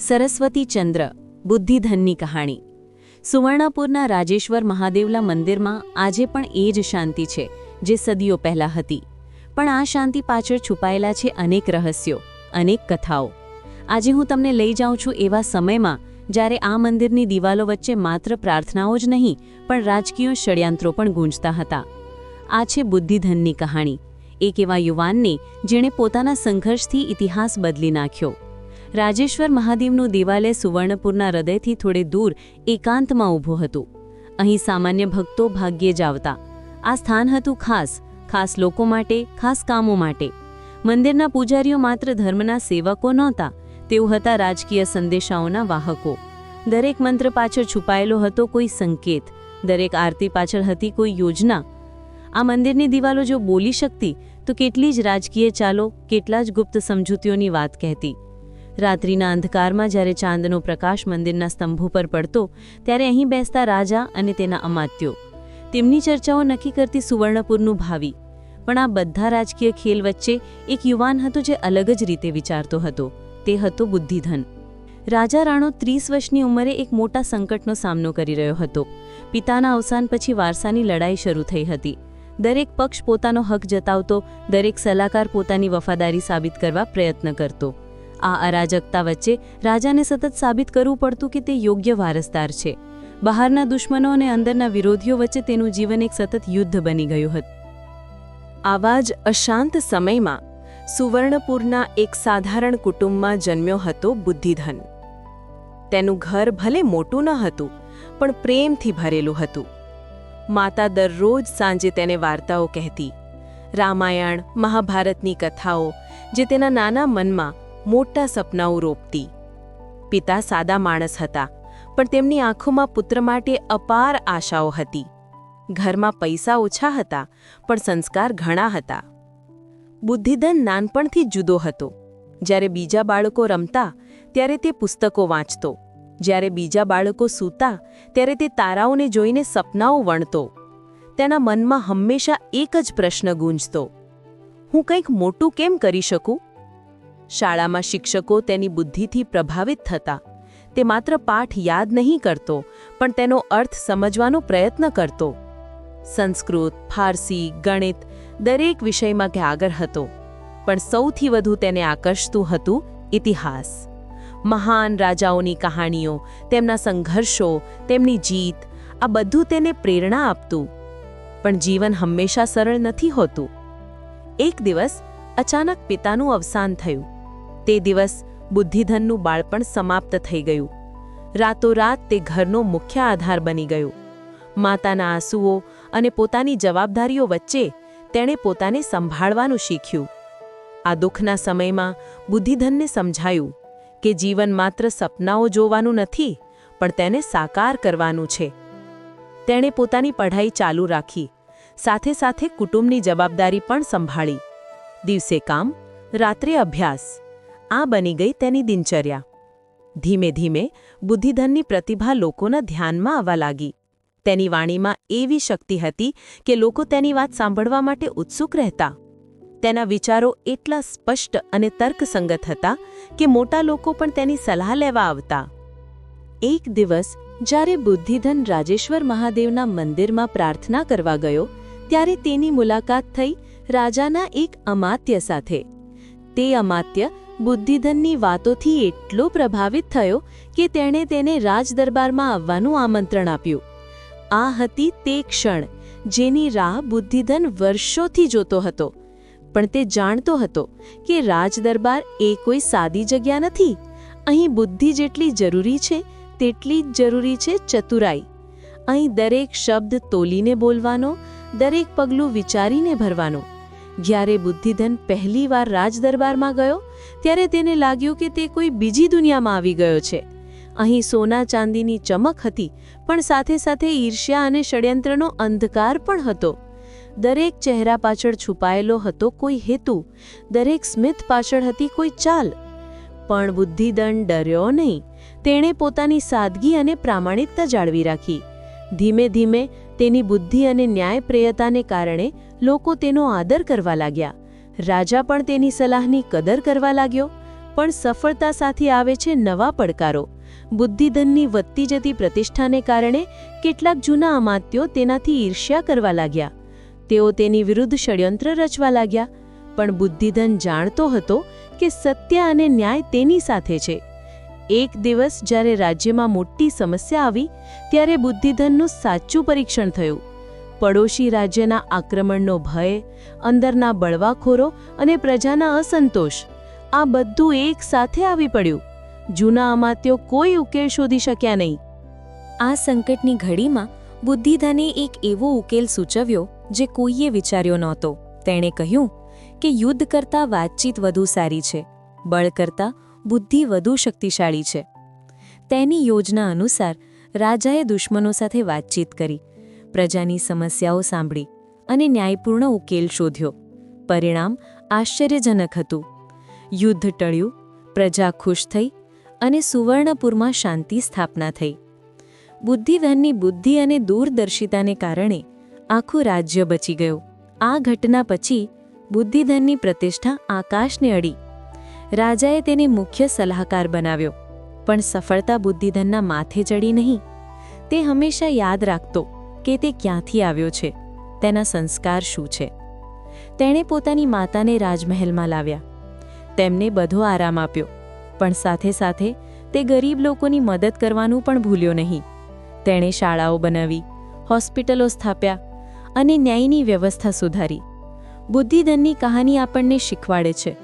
સરસ્વતી ચંદ્ર, બુદ્ધિધનની કહાણી. સુવર્ણપુરના રાજેશ્વર મહાદેવલા મંદિરમાં આજે પણ એ જ શાંતિ છે, જે સદીઓ પહેલાં હતી. પણ આ શાંતિ પાછળ છુપાયેલા છે અનેક રહસ્યો, અનેક કથાઓ. આજે હું તમને લઈ જાઉં છું એવા સમયમાં, જ્યારે આ મંદિરની દિવાલો વચ્ચે માત્ર પ્રાર્થનાઓ જ નહીં, પણ રાજકીય ષડયંત્રો પણ ગૂંજતા હતા. આ છે બુદ્ધિધનની કહાણી. એક એવા યુવાનને, જેણે પોતાના સંઘર્ષથી ઇતિહાસ બદલી નાખ્યો. રાજેશ્વર મહાદેવનું દેવાલય સુવર્ણપુરના હૃદયથી થોડે દૂર એકાંતમાં ઊભું હતું. અહીં સામાન્ય ભક્તો ભાગ્યે જ આવતા. આ સ્થાન હતું ખાસ ખાસ લોકો માટે, ખાસ કામો માટે. મંદિરના પૂજારીઓ માત્ર ધર્મના સેવકો નહોતા, તેઓ હતા રાજકીય સંદેશાઓના વાહકો. દરેક મંત્ર પાછળ છુપાયેલો હતો કોઈ સંકેત, દરેક આરતી પાછળ હતી કોઈ યોજના. આ મંદિરની દિવાલો જો બોલી શકતી, તો કેટલી જ રાજકીય ચાલો, કેટલા જ ગુપ્ત સમજૂતીઓની વાત કહેતી. રાત્રિના અંધકારમાં જ્યારે ચાંદનો પ્રકાશ મંદિરના સ્તંભો પર પડતો, ત્યારે અહીં બેસતા રાજા અને તેના અમાત્યો. તેમની ચર્ચાઓ નક્કી કરતી સુવર્ણપુરનું ભાવિ. પણ આ બધા રાજકીય ખેલ વચ્ચે એક યુવાન હતો જે અલગ જ રીતે વિચારતો હતો. તે હતો બુદ્ધિધન. રાજા રાણો ત્રીસ વર્ષની ઉંમરે એક મોટા સંકટનો સામનો કરી રહ્યો હતો. પિતાના અવસાન પછી વારસાની લડાઈ શરૂ થઈ હતી. દરેક પક્ષ પોતાનો હક જતાવતો, દરેક સલાહકાર પોતાની વફાદારી સાબિત કરવા પ્રયત્ન કરતો. આ અરાજકતા વચ્ચે રાજાને સતત સાબિત કરવું પડતું કે તે યોગ્ય વારસદાર છે. બહારના દુશ્મનો અને અંદરના વિરોધીઓ વચ્ચે તેનું જીવન એક સતત યુદ્ધ બની ગયું હતું. આવા જ અશાંત સમયમાં સુવર્ણપુરના એક સાધારણ કુટુંબમાં જન્મ્યો હતો બુદ્ધિધન. તેનું ઘર ભલે મોટું ન હતું, પણ પ્રેમથી ભરેલું હતું. માતા દરરોજ સાંજે તેને વાર્તાઓ કહેતી. રામાયણ, મહાભારતની કથાઓ, જે તેના નાના મનમાં મોટા સપનાઓ રોપતી. પિતા સાદા માણસ હતા, પણ તેમની આંખોમાં પુત્ર માટે અપાર આશાઓ હતી. ઘરમાં પૈસા ઓછા હતા, પણ સંસ્કાર ઘણા હતા. બુદ્ધિધન નાનપણથી જુદો હતો. જ્યારે બીજા બાળકો રમતા, ત્યારે તે પુસ્તકો વાંચતો. જ્યારે બીજા બાળકો સૂતા, ત્યારે તે તારાઓને જોઈને સપનાઓ વણતો. તેના મનમાં હંમેશા એક જ પ્રશ્ન ગૂંજતો. હું કંઈક મોટું કેમ કરી શકું? શાળામાં શિક્ષકો તેની બુદ્ધિથી પ્રભાવિત થતા. તે માત્ર પાઠ યાદ નહીં કરતો, પણ તેનો અર્થ સમજવાનો પ્રયત્ન કરતો. સંસ્કૃત, ફારસી, ગણિત દરેક વિષયમાં કે આગળ હતો, પણ સૌથી વધુ તેને આકર્ષતું હતું ઇતિહાસ. મહાન રાજાઓની કહાણીઓ, તેમના સંઘર્ષો, તેમની જીત, આ બધું તેને પ્રેરણા આપતું. પણ જીવન હંમેશા સરળ નથી હોતું. એક દિવસ અચાનક પિતાનું અવસાન થયું. તે દિવસ બુદ્ધિધનનું બાળપણ સમાપ્ત થઈ ગયું. રાતોરાત તે ઘરનો મુખ્ય આધાર બની ગયો. માતાના આંસુઓ અને પોતાની જવાબદારીઓ વચ્ચે તેણે પોતાને સંભાળવાનું શીખ્યું. આ દુઃખના સમયમાં બુદ્ધિધનને સમજાયું કે જીવન માત્ર સપનાઓ જોવાનું નથી, પણ તેને સાકાર કરવાનું છે. તેણે પોતાની પઢાઈ ચાલુ રાખી, સાથે સાથે કુટુંબની જવાબદારી પણ સંભાળી. દિવસે કામ, રાત્રે અભ્યાસ. આ બની ગઈ તેની દિનચર્યા. ધીમે ધીમે બુદ્ધિધનની પ્રતિભા લોકોના ધ્યાનમાં આવવા લાગી. તેની વાણીમાં એવી શક્તિ હતી કે લોકો તેની વાત સાંભળવા માટે ઉત્સુક રહેતા. તેના વિચારો એટલા સ્પષ્ટ અને તર્કસંગત હતા કે મોટા લોકો પણ તેની સલાહ લેવા આવતા. એક દિવસ, જ્યારે બુદ્ધિધન રાજેશ્વર મહાદેવના મંદિરમાં પ્રાર્થના કરવા ગયો, ત્યારે તેની મુલાકાત થઈ રાજાના એક અમાત્ય સાથે. તે અમાત્ય બુદ્ધિધનની વાતોથી એટલો પ્રભાવિત થયો કે તેણે તેને રાજદરબારમાં આવવાનું આમંત્રણ આપ્યું. આ હતી તે ક્ષણ જેની રાહ બુદ્ધિધન વર્ષોથી જોતો હતો. પણ તે જાણતો હતો કે રાજદરબાર એ કોઈ સાદી જગ્યા નથી. અહીં બુદ્ધિ જેટલી જરૂરી છે, તેટલી જ જરૂરી છે ચતુરાઈ. અહીં દરેક શબ્દ તોલીને બોલવાનો, દરેક પગલું વિચારીને ભરવાનો. જ્યારે બુદ્ધિધન પહેલીવાર રાજદરબારમાં ગયો, ત્યારે તેને લાગ્યું કે તે કોઈ બીજી દુનિયામાં આવી ગયો છે. અહીં સોના ચાંદીની ચમક હતી, પણ સાથે સાથે ઈર્ષ્યા અને ષડયંત્રનો અંધકાર પણ હતો. દરેક ચહેરા પાછળ છુપાયેલો હતો કોઈ હેતુ, દરેક સ્મિત પાછળ હતી કોઈ ચાલ. પણ બુદ્ધિદંડ ડર્યો નહીં, તેણે પોતાની સાદગી અને પ્રામાણિકતા જાળવી રાખી. ધીમે ધીમે તેની બુદ્ધિ અને ન્યાયપ્રિયતાને કારણે લોકો તેનો આદર કરવા લાગ્યા. રાજા પણ તેની સલાહની કદર કરવા લાગ્યો, પણ સફળતા સાથે આવે છે નવા પડકારો. બુદ્ધિધનની વધતી જતી પ્રતિષ્ઠાને કારણે કેટલાક જૂના અમાત્યો તેનાથી ઈર્ષ્યા કરવા લાગ્યા. તેઓ તેની વિરુદ્ધ ષડયંત્ર રચવા લાગ્યા, પણ બુદ્ધિધન જાણતો હતો કે સત્ય અને ન્યાય તેની સાથે છે. એક દિવસ જ્યારે રાજ્યમાં મોટી સમસ્યા આવી, ત્યારે બુદ્ધિધનનું સાચું પરીક્ષણ થયું. પડોશી રાજ્યના આક્રમણનો ભય, અંદરના બળવાખોરો અને પ્રજાના અસંતોષ, આ બધું એક સાથે આવી પડ્યું. જૂના અમાત્યો કોઈ ઉકેલ શોધી શક્યા નહીં. આ સંકટની ઘડીમાં બુદ્ધિધને એક એવો ઉકેલ સૂચવ્યો, જે કોઈએ વિચાર્યો નહોતો. તેણે કહ્યું કે યુદ્ધ કરતાં વાતચીત વધુ સારી છે, બળ કરતાં બુદ્ધિ વધુ શક્તિશાળી છે. તેની યોજના અનુસાર રાજાએ દુશ્મનો સાથે વાતચીત કરી પ્રજાની સમસ્યાઓ સાંભળી અને ન્યાયપૂર્ણ ઉકેલ શોધ્યો. પરિણામ આશ્ચર્યજનક હતું. યુદ્ધ ટળ્યું, પ્રજા ખુશ થઈ અને સુવર્ણપુરમાં શાંતિ સ્થાપના થઈ. બુદ્ધિધનની બુદ્ધિ અને દૂરદર્શિતાને કારણે આખું રાજ્ય બચી ગયું. આ ઘટના પછી બુદ્ધિધનની પ્રતિષ્ઠા આકાશને અડી. રાજાએ તેને મુખ્ય સલાહકાર બનાવ્યો, પણ સફળતા બુદ્ધિધનના માથે ચડી નહીં. તે હંમેશા યાદ રાખતો કે તે ક્યાંથી આવ્યો છે? તેના સંસ્કાર શું છે? તેણે પોતાની માતાને રાજમહેલમાં લાવ્યા. તેમને બધો આરામ આપ્યો, પણ સાથે સાથે તે ગરીબ લોકોની મદદ કરવાનું પણ ભૂલ્યો નહીં. તેણે શાળાઓ બનાવી, હોસ્પિટલો સ્થાપ્યા અને ન્યાયની વ્યવસ્થા સુધારી. બુદ્ધિધનની કહાની આપણને શીખવાડે છે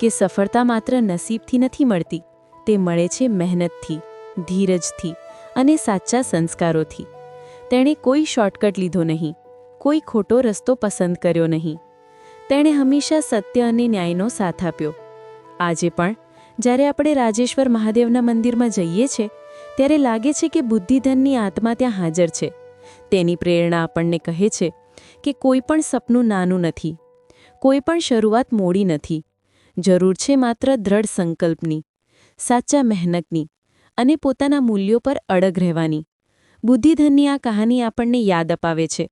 કે સફળતા માત્ર નસીબથી નથી મળતી, તે મળે છે મહેનતથી, ધીરજથી અને સાચા સંસ્કારોથી. તેણે કોઈ શોર્ટકટ લીધો નહીં, કોઈ ખોટો રસ્તો પસંદ કર્યો નહીં. તેણે હંમેશા સત્ય અને ન્યાયનો સાથ આપ્યો. આજે પણ, જ્યારે આપણે રાજેશ્વર મહાદેવના મંદિરમાં જઈએ છીએ ત્યારે લાગે છે કે બુદ્ધિધનની આત્મા ત્યાં હાજર છે. તેની પ્રેરણા આપણને કહે છે કે કોઈ પણ સપનું નાનું નથી, કોઈ પણ શરૂઆત મોડી નથી. જરૂર છે માત્ર દ્રઢ સંકલ્પની, સાચા મહેનતની અને પોતાના મૂલ્યો પર અડગ રહેવાની. બુદ્ધિધનની આ કહાની આપણને યાદ અપાવે છે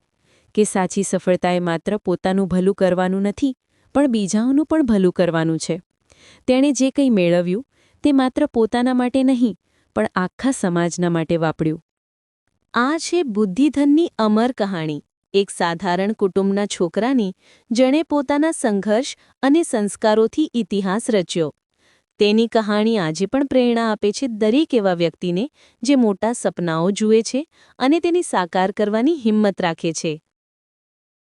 કે સાચી સફળતાએ માત્ર પોતાનું ભલું કરવાનું નથી, પણ બીજાઓનું પણ ભલું કરવાનું છે. તેણે જે કંઈ મેળવ્યું, તે માત્ર પોતાના માટે નહીં, પણ આખા સમાજના માટે વાપર્યું. આ છે બુદ્ધિધનની અમર કહાણી. એક સાધારણ કુટુંબના છોકરાની, જેણે પોતાના સંઘર્ષ અને સંસ્કારોથી ઇતિહાસ રચ્યો. તેની કહાણી આજે પણ પ્રેરણા આપે છે દરેક એવા વ્યક્તિને જે મોટા સપનાઓ જુએ છે અને તેની સાકાર કરવાની હિંમત રાખે છે.